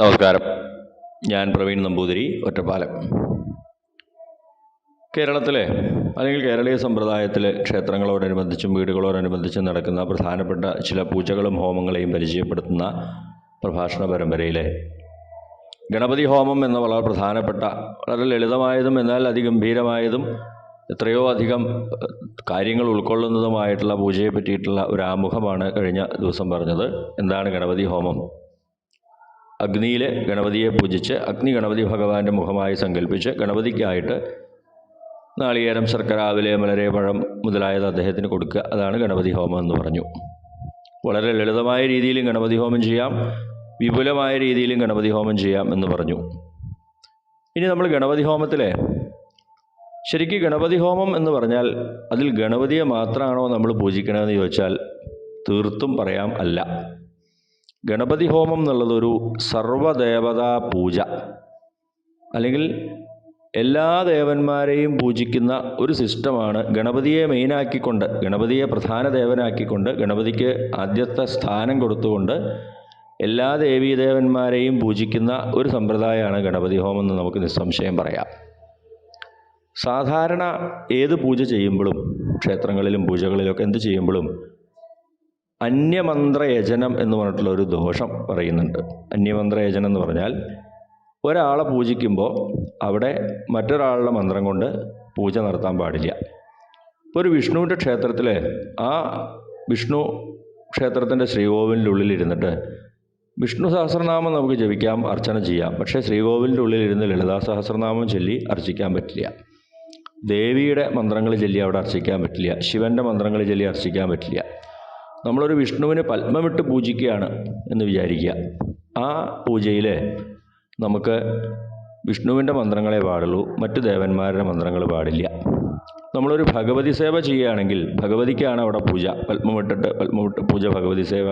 നമസ്കാരം. ഞാൻ പ്രവീൺ നമ്പൂതിരി ഒറ്റപ്പാലം. കേരളത്തിലെ അല്ലെങ്കിൽ കേരളീയ സമ്പ്രദായത്തിൽ ക്ഷേത്രങ്ങളോടനുബന്ധിച്ചും വീടുകളോടനുബന്ധിച്ചും നടക്കുന്ന പ്രധാനപ്പെട്ട ചില പൂജകളും ഹോമങ്ങളെയും പരിചയപ്പെടുത്തുന്ന പ്രഭാഷണ പരമ്പരയിലെ ഗണപതി ഹോമം എന്ന വളരെ പ്രധാനപ്പെട്ട വളരെ ലളിതമായതും എന്നാൽ അതിഗംഭീരമായതും എത്രയോ അധികം കാര്യങ്ങൾ ഉൾക്കൊള്ളുന്നതുമായിട്ടുള്ള പൂജയെ പറ്റിയിട്ടുള്ള ഒരു ആമുഖമാണ് കഴിഞ്ഞ ദിവസം പറഞ്ഞത്. എന്താണ് ഗണപതി ഹോമം? അഗ്നിയിൽ ഗണപതിയെ പൂജിച്ച് അഗ്നി ഗണപതി ഭഗവാന്റെ മുഖമായി സങ്കല്പിച്ച് ഗണപതിക്കായിട്ട് നാളികേരം ശർക്കര ആവിലെ മലരെ പഴം മുതലായത് അദ്ദേഹത്തിന് കൊടുക്കുക. അതാണ് ഗണപതി ഹോമം എന്ന് പറഞ്ഞു. വളരെ ലളിതമായ രീതിയിലും ഗണപതി ഹോമം ചെയ്യാം. വിപുലമായ രീതിയിലും ഗണപതി ഹോമം ചെയ്യാം എന്ന് പറഞ്ഞു. ഇനി നമ്മൾ ഗണപതി ഹോമത്തിലെ ശരിക്കും ഗണപതി ഹോമം എന്ന് പറഞ്ഞാൽ അതിൽ ഗണപതിയെ മാത്രമാണോ നമ്മൾ പൂജിക്കണമെന്ന് ചോദിച്ചാൽ തീർത്തും പറയാം അല്ല. ഗണപതി ഹോമം എന്നുള്ളതൊരു സർവദേവതാ പൂജ. അല്ലെങ്കിൽ എല്ലാ ദേവന്മാരെയും പൂജിക്കുന്ന ഒരു സിസ്റ്റമാണ് ഗണപതിയെ മെയിനാക്കിക്കൊണ്ട് ഗണപതിയെ പ്രധാന ദേവനാക്കിക്കൊണ്ട് ഗണപതിക്ക് ആദ്യത്തെ സ്ഥാനം കൊടുത്തുകൊണ്ട് എല്ലാ ദേവീദേവന്മാരെയും പൂജിക്കുന്ന ഒരു സമ്പ്രദായമാണ് ഗണപതി ഹോമം എന്ന് നമുക്ക് നിസ്സംശയം പറയാം. സാധാരണ ഏത് പൂജ ചെയ്യുമ്പോഴും ക്ഷേത്രങ്ങളിലും പൂജകളിലൊക്കെ എന്ത് ചെയ്യുമ്പോഴും അന്യമന്ത്രയജനം എന്ന് പറഞ്ഞിട്ടുള്ള ഒരു ദോഷം പറയുന്നുണ്ട്. അന്യമന്ത്രയജനം എന്ന് പറഞ്ഞാൽ ഒരാളെ പൂജിക്കുമ്പോൾ അവിടെ മറ്റൊരാളുടെ മന്ത്രം കൊണ്ട് പൂജ നടത്താൻ പാടില്ല. ഇപ്പോൾ ഒരു വിഷ്ണുവിന്റെ ക്ഷേത്രത്തിൽ ആ വിഷ്ണു ക്ഷേത്രത്തിന്റെ ശ്രീകോവിലിന്റെ ഉള്ളിലിരുന്നിട്ട് വിഷ്ണു സഹസ്രനാമം നമുക്ക് ജപിക്കാം അർച്ചന ചെയ്യാം. പക്ഷേ ശ്രീകോവിലിന്റെ ഉള്ളിലിരുന്ന് ലളിതാ സഹസ്രനാമം ചൊല്ലി അർച്ചിക്കാൻ പറ്റില്ല. ദേവിയുടെ മന്ത്രങ്ങൾ ചൊല്ലി അവിടെ അർച്ചിക്കാൻ പറ്റില്ല. ശിവന്റെ മന്ത്രങ്ങൾ ചൊല്ലി അർച്ചിക്കാൻ പറ്റില്ല. നമ്മളൊരു വിഷ്ണുവിനെ പത്മമിട്ട് പൂജിക്കുകയാണ് എന്ന് വിചാരിക്കുക. ആ പൂജയിൽ നമുക്ക് വിഷ്ണുവിന്റെ മന്ത്രങ്ങളെ പാടുള്ളൂ മറ്റു ദേവന്മാരുടെ മന്ത്രങ്ങൾ പാടില്ല. നമ്മളൊരു ഭഗവതി സേവ ചെയ്യുകയാണെങ്കിൽ ഭഗവതിക്കാണ് അവിടെ പൂജ. പത്മമിട്ടിട്ട് പത്മമിട്ട് പൂജ ഭഗവതി സേവ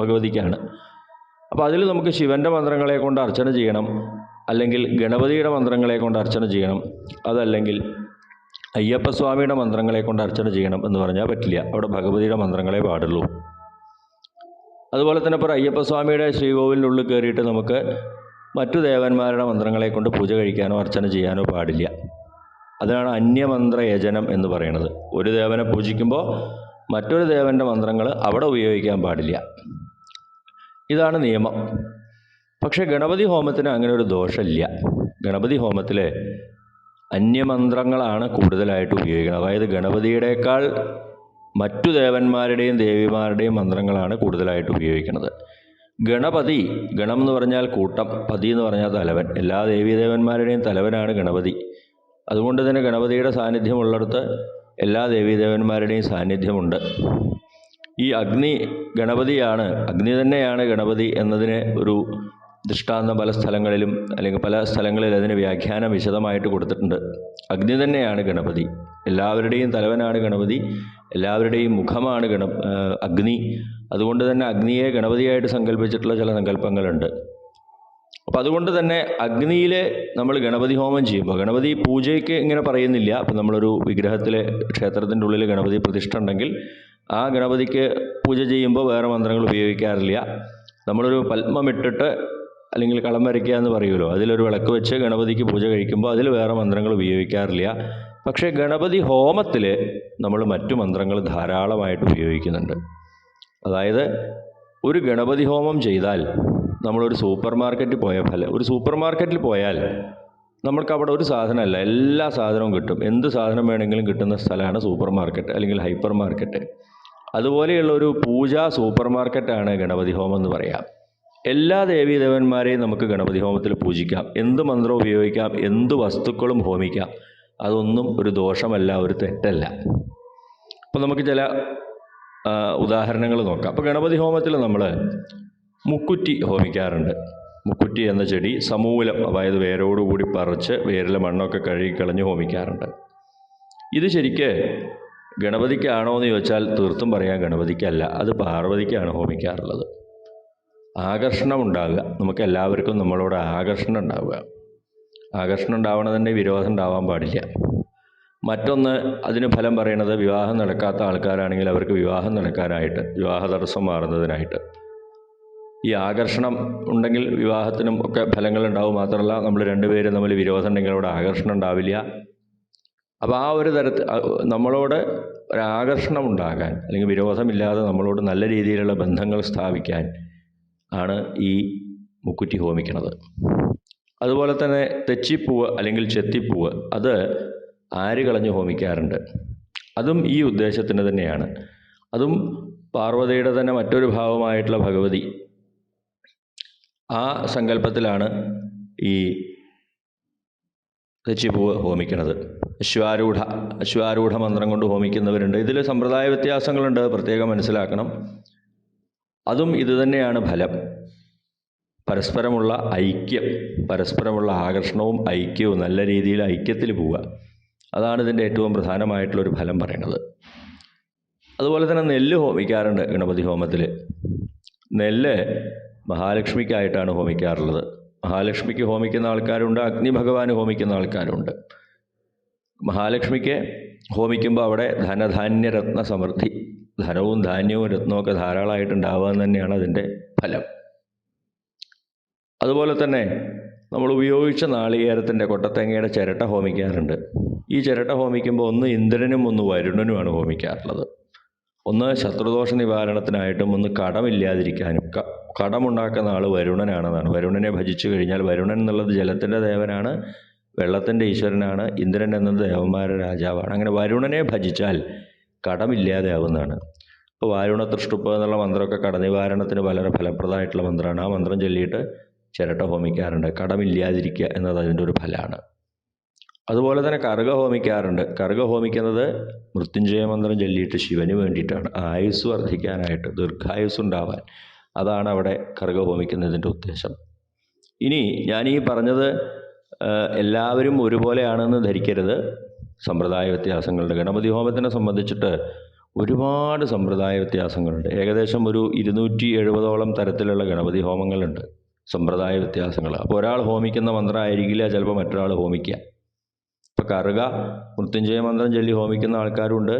ഭഗവതിക്കാണ്. അപ്പോൾ അതിൽ നമുക്ക് ശിവന്റെ മന്ത്രങ്ങളെ കൊണ്ട് അർച്ചന ചെയ്യണം അല്ലെങ്കിൽ ഗണപതിയുടെ മന്ത്രങ്ങളെ കൊണ്ട് അർച്ചന ചെയ്യണം അതല്ലെങ്കിൽ അയ്യപ്പസ്വാമിയുടെ മന്ത്രങ്ങളെ കൊണ്ട് അർച്ചന ചെയ്യണം എന്ന് പറഞ്ഞാൽ പറ്റില്ല. അവിടെ ഭഗവതിയുടെ മന്ത്രങ്ങളെ പാടുള്ളൂ. അതുപോലെ തന്നെ ഇപ്പോൾ അയ്യപ്പസ്വാമിയുടെ ശ്രീകോവിലിനുള്ളിൽ കയറിയിട്ട് നമുക്ക് മറ്റു ദേവന്മാരുടെ മന്ത്രങ്ങളെ കൊണ്ട് പൂജ കഴിക്കാനോ അർച്ചന ചെയ്യാനോ പാടില്ല. അതാണ് അന്യമന്ത്ര യജനം എന്ന് പറയുന്നത്. ഒരു ദേവനെ പൂജിക്കുമ്പോൾ മറ്റൊരു ദേവന്റെ മന്ത്രങ്ങൾ അവിടെ ഉപയോഗിക്കാൻ പാടില്ല. ഇതാണ് നിയമം. പക്ഷേ ഗണപതി ഹോമത്തിന് അങ്ങനെ ഒരു ദോഷമില്ല. ഗണപതി ഹോമത്തിൽ അന്യമന്ത്രങ്ങളാണ് കൂടുതലായിട്ട് ഉപയോഗിക്കുന്നത്. അതായത് ഗണപതിയുടേക്കാൾ മറ്റു ദേവന്മാരുടെയും ദേവിമാരുടെയും മന്ത്രങ്ങളാണ് കൂടുതലായിട്ട് ഉപയോഗിക്കുന്നത്. ഗണപതി ഗണം എന്ന് പറഞ്ഞാൽ കൂട്ടം പതി എന്ന് പറഞ്ഞാൽ തലവൻ. എല്ലാ ദേവീദേവന്മാരുടെയും തലവനാണ് ഗണപതി. അതുകൊണ്ട് തന്നെ ഗണപതിയുടെ സാന്നിധ്യമുള്ളിടത്ത് എല്ലാ ദേവീദേവന്മാരുടെയും സാന്നിധ്യമുണ്ട്. ഈ അഗ്നി ഗണപതിയാണ് അഗ്നി തന്നെയാണ് ഗണപതി എന്നതിന് ഒരു ദൃഷ്ടാന്തം പല സ്ഥലങ്ങളിലും അല്ലെങ്കിൽ പല സ്ഥലങ്ങളിലും അതിന് വ്യാഖ്യാനം വിശദമായിട്ട് കൊടുത്തിട്ടുണ്ട്. അഗ്നി തന്നെയാണ് ഗണപതി. എല്ലാവരുടെയും തലവനാണ് ഗണപതി. എല്ലാവരുടെയും മുഖമാണ് ഗണ അഗ്നി. അതുകൊണ്ട് തന്നെ അഗ്നിയെ ഗണപതിയായിട്ട് സങ്കല്പിച്ചിട്ടുള്ള ചില സങ്കല്പങ്ങളുണ്ട്. അപ്പം അതുകൊണ്ട് തന്നെ അഗ്നിയിൽ നമ്മൾ ഗണപതി ഹോമം ചെയ്യുമ്പോൾ ഗണപതി പൂജയ്ക്ക് ഇങ്ങനെ പറയുന്നില്ല. അപ്പം നമ്മളൊരു വിഗ്രഹത്തിലെ ക്ഷേത്രത്തിന്റെ ഉള്ളിൽ ഗണപതി പ്രതിഷ്ഠ ഉണ്ടെങ്കിൽ ആ ഗണപതിക്ക് പൂജ ചെയ്യുമ്പോൾ വേറെ മന്ത്രങ്ങൾ ഉപയോഗിക്കാറില്ല. നമ്മളൊരു പത്മമിട്ടിട്ട് അല്ലെങ്കിൽ കളം വരയ്ക്കുക എന്ന് പറയുമല്ലോ. അതിലൊരു വിളക്ക് വെച്ച് ഗണപതിക്ക് പൂജ കഴിക്കുമ്പോൾ അതിൽ വേറെ മന്ത്രങ്ങൾ ഉപയോഗിക്കാറില്ല. പക്ഷേ ഗണപതി ഹോമത്തിൽ നമ്മൾ മറ്റു മന്ത്രങ്ങൾ ധാരാളമായിട്ട് ഉപയോഗിക്കുന്നുണ്ട്. അതായത് ഒരു ഗണപതി ഹോമം ചെയ്താൽ നമ്മളൊരു സൂപ്പർ മാർക്കറ്റിൽ പോയ ഫല ഒരു സൂപ്പർ മാർക്കറ്റിൽ പോയാൽ നമ്മൾക്ക് അവിടെ ഒരു സാധനമല്ല എല്ലാ സാധനവും കിട്ടും. എന്ത് സാധനം വേണമെങ്കിലും കിട്ടുന്ന സ്ഥലമാണ് സൂപ്പർ മാർക്കറ്റ് അല്ലെങ്കിൽ ഹൈപ്പർ മാർക്കറ്റ്. അതുപോലെയുള്ള ഒരു പൂജാ സൂപ്പർ മാർക്കറ്റാണ് ഗണപതി ഹോമം എന്ന് പറയാം. എല്ലാ ദേവീദേവന്മാരെയും നമുക്ക് ഗണപതി ഹോമത്തിൽ പൂജിക്കാം. എന്ത് മന്ത്രം ഉപയോഗിക്കാം എന്ത് വസ്തുക്കളും ഹോമിക്കാം അതൊന്നും ഒരു ദോഷമല്ല ഒരു തെറ്റല്ല. അപ്പോൾ നമുക്ക് ചില ഉദാഹരണങ്ങൾ നോക്കാം. അപ്പോൾ ഗണപതി ഹോമത്തിൽ നമ്മൾ മുക്കുറ്റി ഹോമിക്കാറുണ്ട്. മുക്കുറ്റി എന്ന ചെടി സമൂലം അതായത് വേരോടുകൂടി പറിച്ച് വേരിലെ മണ്ണൊക്കെ കഴുകി കളഞ്ഞ് ഹോമിക്കാറുണ്ട്. ഇത് ശരിക്ക് ഗണപതിക്കാണോ എന്ന് ചോദിച്ചാൽ തീർത്തും പറയാം ഗണപതിക്കല്ല. അത് പാർവതിക്കാണ് ഹോമിക്കാറുള്ളത്. ആകർഷണം ഉണ്ടാവുക. നമുക്ക് എല്ലാവർക്കും നമ്മളോട് ആകർഷണം ഉണ്ടാവുക. ആകർഷണം ഉണ്ടാവണതിന്റെ വിരോധം ഉണ്ടാവാൻ പാടില്ല. മറ്റൊന്ന് അതിന് ഫലം പറയണത് വിവാഹം നടക്കാത്ത ആൾക്കാരാണെങ്കിൽ അവർക്ക് വിവാഹം നടക്കാനായിട്ട് വിവാഹ തടസ്സം മാറുന്നതിനായിട്ട്. ഈ ആകർഷണം ഉണ്ടെങ്കിൽ വിവാഹത്തിനും ഒക്കെ ഫലങ്ങൾ ഉണ്ടാവും. മാത്രമല്ല നമ്മൾ രണ്ടുപേരും തമ്മിൽ വിരോധം ഉണ്ടെങ്കിൽ അവിടെ ആകർഷണം ഉണ്ടാവില്ല. അപ്പോൾ ആ ഒരു തരത്തിൽ നമ്മളോട് ഒരാകർഷണം ഉണ്ടാകാൻ അല്ലെങ്കിൽ വിരോധമില്ലാതെ നമ്മളോട് നല്ല രീതിയിലുള്ള ബന്ധങ്ങൾ സ്ഥാപിക്കാൻ ആണ് ഈ മുക്കുറ്റി ഹോമിക്കുന്നത്. അതുപോലെ തന്നെ തെച്ചിപ്പൂവ് അല്ലെങ്കിൽ ചെത്തിപ്പൂവ് അത് ആര് കളഞ്ഞ് ഹോമിക്കാറുണ്ട്? അതും ഈ ഉദ്ദേശത്തിന് തന്നെയാണ്. അതും പാർവതിയുടെ തന്നെ മറ്റൊരു ഭാവമായിട്ടുള്ള ഭഗവതി ആ സങ്കല്പത്തിലാണ് ഈ തെച്ചിപ്പൂവ് ഹോമിക്കുന്നത്. അശ്വാരൂഢ അശ്വാരൂഢ മന്ത്രം കൊണ്ട് ഹോമിക്കുന്നവരുണ്ട്. ഇതിൽ സമ്പ്രദായ വ്യത്യാസങ്ങളുണ്ട് പ്രത്യേകം മനസ്സിലാക്കണം. അതും ഇതുതന്നെയാണ് ഫലം. പരസ്പരമുള്ള ഐക്യം പരസ്പരമുള്ള ആകർഷണവും ഐക്യവും നല്ല രീതിയിൽ ഐക്യത്തിൽ പോവുക. അതാണ് ഇതിന്റെ ഏറ്റവും പ്രധാനമായിട്ടുള്ളൊരു ഫലം പറയുന്നത്. അതുപോലെ തന്നെ നെല്ല് ഹോമിക്കാറുണ്ട് ഗണപതി ഹോമത്തിൽ നെല്ല് മഹാലക്ഷ്മിക്കായിട്ടാണ് ഹോമിക്കാറുള്ളത്. മഹാലക്ഷ്മിക്ക് ഹോമിക്കുന്ന ആൾക്കാരുണ്ട് അഗ്നി ഭഗവാന് ഹോമിക്കുന്ന ആൾക്കാരുണ്ട്. മഹാലക്ഷ്മിക്ക് ഹോമിക്കുമ്പോൾ അവിടെ ധനധാന്യരത്ന സമൃദ്ധി ധനവും ധാന്യവും രത്നമൊക്കെ ധാരാളമായിട്ട് ഉണ്ടാവുക എന്ന് തന്നെയാണ് അതിന്റെ ഫലം. അതുപോലെ തന്നെ നമ്മൾ ഉപയോഗിച്ച നാളികേരത്തിന്റെ കൊട്ടത്തേങ്ങയുടെ ചിരട്ട ഹോമിക്കാറുണ്ട്. ഈ ചിരട്ട ഹോമിക്കുമ്പോൾ ഒന്ന് ഇന്ദ്രനും ഒന്ന് വരുണനുമാണ് ഹോമിക്കാറുള്ളത്. ഒന്ന് ശത്രുദോഷ നിവാരണത്തിനായിട്ടും ഒന്ന് കടമില്ലാതിരിക്കാനും കടമുണ്ടാക്കുന്ന ആൾ വരുണനാണെന്നാണ്. വരുണനെ ഭജിച്ചു കഴിഞ്ഞാൽ വരുണൻ എന്നുള്ളത് ജലത്തിന്റെ ദേവനാണ് വെള്ളത്തിന്റെ ഈശ്വരനാണ് ഇന്ദ്രൻ എന്നത് ദേവന്മാരുടെ രാജാവാണ്. അങ്ങനെ വരുണനെ ഭജിച്ചാൽ കടമില്ലാതെ ആവുന്നതാണ് ഇപ്പോൾ വാരുണ തൃഷ്ടുപ്പ് എന്നുള്ള മന്ത്രമൊക്കെ കടനിവാരണത്തിന് വളരെ ഫലപ്രദമായിട്ടുള്ള മന്ത്രമാണ്. ആ മന്ത്രം ചൊല്ലിയിട്ട് ചിരട്ട ഹോമിക്കാറുണ്ട്. കടമില്ലാതിരിക്കുക എന്നത് അതിന്റെ ഒരു ഫലമാണ്. അതുപോലെ തന്നെ കറുക ഹോമിക്കാറുണ്ട്. കറുക ഹോമിക്കുന്നത് മൃത്യുഞ്ജയ മന്ത്രം ചൊല്ലിയിട്ട് ശിവന് വേണ്ടിയിട്ടാണ്. ആയുസ് വർദ്ധിക്കാനായിട്ട് ദീർഘായുസ് ഉണ്ടാവാൻ അതാണ് അവിടെ കറുക ഹോമിക്കുന്നതിന്റെ ഉദ്ദേശം. ഇനി ഞാൻ ഈ പറഞ്ഞത് എല്ലാവരും ഒരുപോലെയാണെന്ന് ധരിക്കരുത്. സമ്പ്രദായ വ്യത്യാസങ്ങളുണ്ട് ഗണപതി ഹോമത്തിനെ സംബന്ധിച്ചിട്ട് ഒരുപാട് സമ്പ്രദായ വ്യത്യാസങ്ങളുണ്ട്. ഏകദേശം ഒരു ഇരുന്നൂറ്റി എഴുപതോളം തരത്തിലുള്ള ഗണപതി ഹോമങ്ങളുണ്ട് സമ്പ്രദായ വ്യത്യാസങ്ങൾ. അപ്പോൾ ഒരാൾ ഹോമിക്കുന്ന മന്ത്രമായിരിക്കില്ല ചിലപ്പോൾ മറ്റൊരാൾ ഹോമിക്കുക. ഇപ്പോൾ കറുക മൃത്യുഞ്ജയ മന്ത്രം ചൊല്ലി ഹോമിക്കുന്ന ആൾക്കാരുണ്ട്.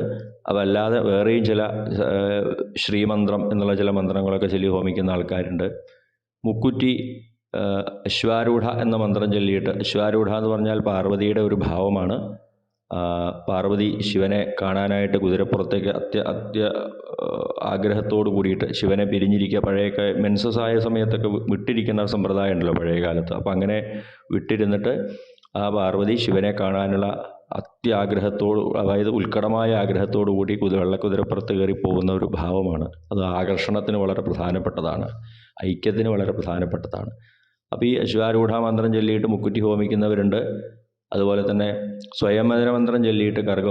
അതല്ലാതെ വേറെയും ചില ശ്രീമന്ത്രം എന്നുള്ള ചില മന്ത്രങ്ങളൊക്കെ ചൊല്ലി ഹോമിക്കുന്ന ആൾക്കാരുണ്ട്. മുക്കുറ്റി അശ്വാരൂഢ എന്ന മന്ത്രം ചൊല്ലിയിട്ട് അശ്വാരൂഢ എന്ന് പറഞ്ഞാൽ പാർവതിയുടെ ഒരു ഭാവമാണ്. പാർവതി ശിവനെ കാണാനായിട്ട് കുതിരപ്പുറത്തേക്ക് അത്യ അത്യ ആഗ്രഹത്തോട് കൂടിയിട്ട് ശിവനെ പിരിഞ്ഞിരിക്കുക. പഴയ മെൻസസ് ആയ സമയത്തൊക്കെ വിട്ടിരിക്കുന്ന സമ്പ്രദായം ഉണ്ടല്ലോ പഴയ കാലത്ത് അപ്പം അങ്ങനെ വിട്ടിരുന്നിട്ട് ആ പാർവതി ശിവനെ കാണാനുള്ള അത്യാഗ്രഹത്തോട് അതായത് ഉത്കടമായ ആഗ്രഹത്തോടു കൂടി കുതിര വെള്ളക്കുതിരപ്പുറത്ത് കയറി പോകുന്ന ഒരു ഭാവമാണ്. അത് ആകർഷണത്തിന് വളരെ പ്രധാനപ്പെട്ടതാണ്. ഐക്യത്തിന് വളരെ പ്രധാനപ്പെട്ടതാണ്. അപ്പോൾ ഈ അശ്വാരൂഢ മന്ത്രം ചൊല്ലിയിട്ട് മുക്കുറ്റി ഹോമിക്കുന്നവരുണ്ട്. അതുപോലെ തന്നെ സ്വയംവദന മന്ത്രം ചൊല്ലിയിട്ട് കർഗ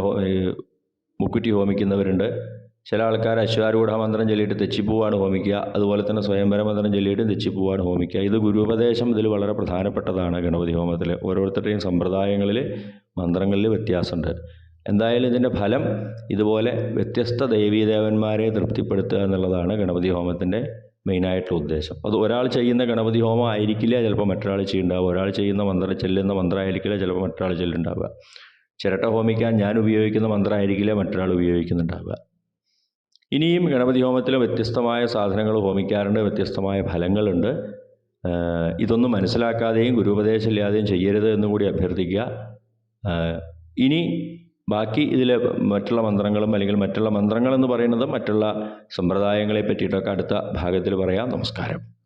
മുക്കുറ്റി ഹോമിക്കുന്നവരുണ്ട്. ചില ആൾക്കാർ അശ്വാരൂഢ മന്ത്രം ചൊല്ലിയിട്ട് തെച്ചിപ്പൂവാണ് ഹോമിക്കുക. അതുപോലെ തന്നെ സ്വയംവര മന്ത്രം ചൊല്ലിയിട്ട് തെച്ചിപ്പൂവാണ് ഹോമിക്കുക. ഇത് ഗുരുപദേശം ഇതിൽ വളരെ പ്രധാനപ്പെട്ടതാണ് ഗണപതി ഹോമത്തിൽ. ഓരോരുത്തരുടെയും സമ്പ്രദായങ്ങളിൽ മന്ത്രങ്ങളിൽ വ്യത്യാസമുണ്ട്. എന്തായാലും ഇതിന്റെ ഫലം ഇതുപോലെ വ്യത്യസ്ത ദേവീദേവന്മാരെ തൃപ്തിപ്പെടുത്തുക എന്നുള്ളതാണ് ഗണപതി ഹോമത്തിന്റെ മെയിനായിട്ടുള്ള ഉദ്ദേശം. അത് ഒരാൾ ചെയ്യുന്ന ഗണപതി ഹോമം ആയിരിക്കില്ല ചിലപ്പോൾ മറ്റൊരാൾ ചെയ്യുന്നുണ്ടാവുക. ഒരാൾ ചെയ്യുന്ന മന്ത്രം ചെല്ലുന്ന മന്ത്രമായിരിക്കില്ല ചിലപ്പോൾ മറ്റൊരാൾ ചെല്ലുണ്ടാവുക ചിരട്ട ഹോമിക്കാൻ ഞാൻ ഉപയോഗിക്കുന്ന മന്ത്രമായിരിക്കില്ല മറ്റൊരാൾ ഉപയോഗിക്കുന്നുണ്ടാവുക. ഇനിയും ഗണപതി ഹോമത്തിൽ വ്യത്യസ്തമായ സാധനങ്ങൾ ഹോമിക്കാറുണ്ട് വ്യത്യസ്തമായ ഫലങ്ങളുണ്ട്. ഇതൊന്നും മനസ്സിലാക്കാതെയും ഗുരുപദേശമില്ലാതെയും ചെയ്യരുത് എന്നും കൂടി അഭ്യർത്ഥിക്കുക. ഇനി ബാക്കി ഇതിൽ മറ്റുള്ള മന്ത്രങ്ങളും അല്ലെങ്കിൽ മറ്റുള്ള മന്ത്രങ്ങളെന്ന് പറയുന്നത് മറ്റുള്ള സമ്പ്രദായങ്ങളെ പറ്റിയിട്ടൊക്കെ അടുത്ത ഭാഗത്തിൽ പറയാം. നമസ്കാരം.